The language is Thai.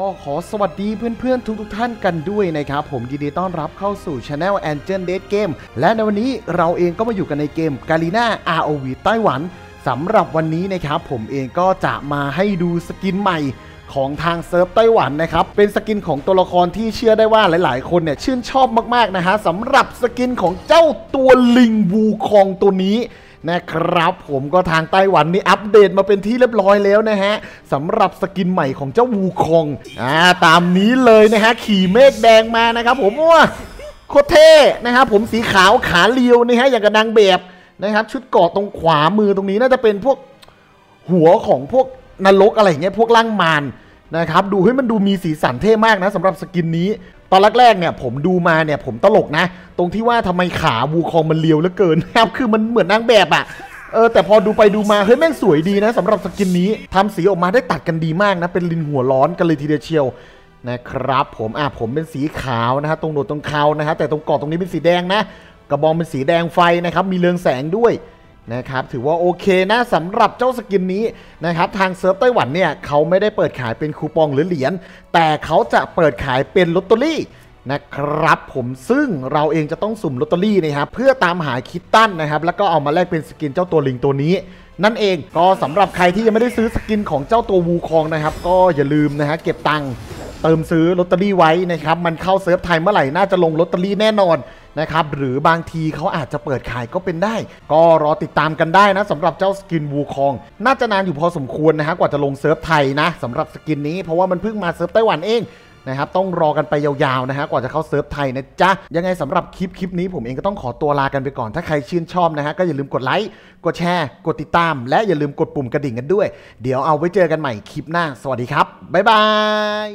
ก็ขอสวัสดีเพื่อนๆ ทุกๆท่านกันด้วยนะครับ ผมยินดีต้อนรับเข้าสู่ Channel Angel Date Game และในวันนี้เราเองก็มาอยู่กันในเกม g a l i n a ROV ไต้หวันสำหรับวันนี้นะครับ ผมเองก็จะมาให้ดูสกินใหม่ของทางเซิร์ฟไต้หวันนะครับ เป็นสกินของตัวละครที่เชื่อได้ว่าหลาย ๆ คนเนี่ยชื่นชอบมากๆนะฮะสำหรับสกินของเจ้าตัวลิงวูคองตัวนี้ นะครับ ผมก็ทางไต้หวันนี่อัปเดตมาเป็นที่เรียบร้อยแล้วนะฮะสำหรับสกินใหม่ของเจ้าวูคองอ่าตามนี้เลยนะฮะขี่เมฆแดงมานะครับผมว่าโคตรเท่นะครับผมสีขาวขาเรียวนะฮะอย่างกับนางแบบนะครับชุดเกาะตรงขวามือตรงนี้น่าจะเป็นพวกหัวของพวกนรกอะไรเงี้ยพวกล่างมารนะครับดูให้มันดูมีสีสันเท่มากนะสำหรับสกินนี้ ตอนแรกๆเนี่ยผมดูมาเนี่ยผมตลกนะ ตรงที่ว่าทำไมขาวูคองมันเลียวเหลือเกินครับ คือมันเหมือนนางแบบอะเออแต่พอดูไปดูมา เฮ้ย แม่งสวยดีนะสำหรับสกินนี้ทำสีออกมาได้ตัดกันดีมากนะ เป็นลินหัวร้อนกันเลยทีเดียวเชียวนะครับผมอะผมเป็นสีขาวนะฮะตรงโหนดตรงเขานะฮะแต่ตรงเกาะตรงนี้เป็นสีแดงนะ กระบองเป็นสีแดงไฟนะครับ มีเรืองแสงด้วย นะครับถือว่าโอเคนะสำหรับเจ้าสกินนี้นะครับทางเซิร์ฟไต้หวันเนี่ยเขาไม่ได้เปิดขายเป็นคูปองหรือเหรียญแต่เขาจะเปิดขายเป็นลอตเตอรี่นะครับผมซึ่งเราเองจะต้องสุ่มลอตเตอรี่นะครับเพื่อตามหาคิตตันนะครับแล้วก็เอามาแลกเป็นสกินเจ้าตัวลิงตัวนี้ นั่นเองก็สำหรับใครที่ยังไม่ได้ซื้อสกินของเจ้าตัววูคองนะครับ ก็อย่าลืมนะฮะเก็บตังค์ เติมซื้อลอตเตอรี่ไว้นะครับมันเข้าเซิร์ฟไทยเมื่อไหร่น่าจะลงลอตเตอรี่แน่นอนนะครับหรือบางทีเขาอาจจะเปิดขายก็เป็นได้ ก็รอติดตามกันได้นะสำหรับเจ้าสกินวูคอง น่าจะนานอยู่พอสมควรนะฮะกว่าจะลงเซิร์ฟไทยนะสำหรับสกินนี้เพราะว่ามันเพิ่งมาเซิร์ฟไต้หวันเองนะครับต้องรอกันไปยาวๆนะฮะกว่าจะเข้าเซิร์ฟไทยนะจ๊ะ ยังไงสำหรับคลิปคลิปนี้ผมเองก็ต้องขอตัวลากันไปก่อน ถ้าใครชื่นชอบนะฮะก็อย่าลืมกดไลค์ กดแชร์ กดติดตาม และอย่าลืมกดปุ่มกระดิ่งกันด้วย เดี๋ยวเอาไว้เจอกันใหม่คลิปหน้า สวัสดีครับ บ๊ายบาย